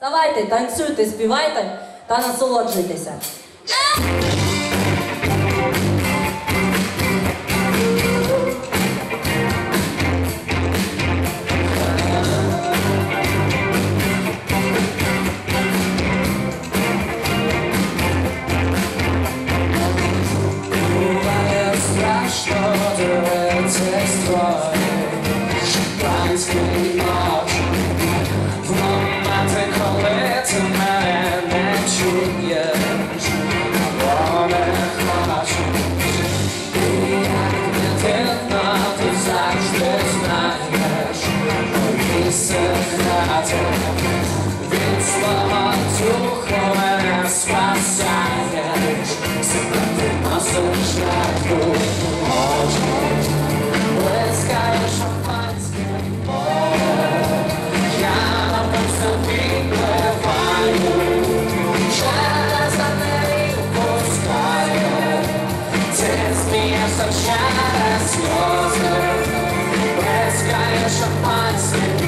Давайте, танцюйте, співайте та насолоджуйтеся. Буває секрети Від свого духу мене спасаєш Себе ти носиш жертву очі Блискає шампанське море Я напився відпливаю Через не пускає Ти смієшся через сльози Блискає шампанське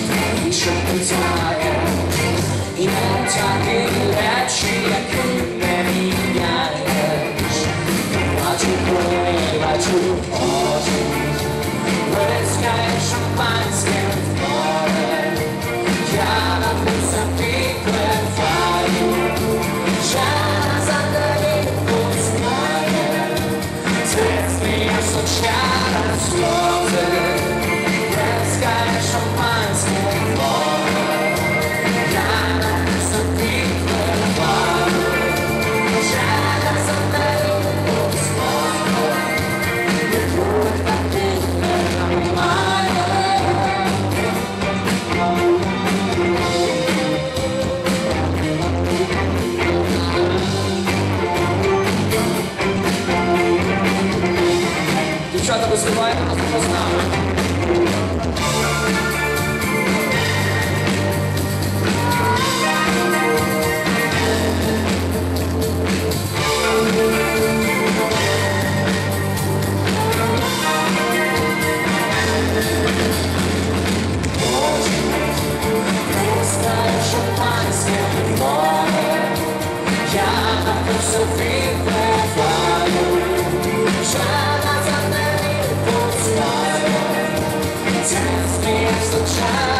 вызывает у нас поздно. Sophie. the time.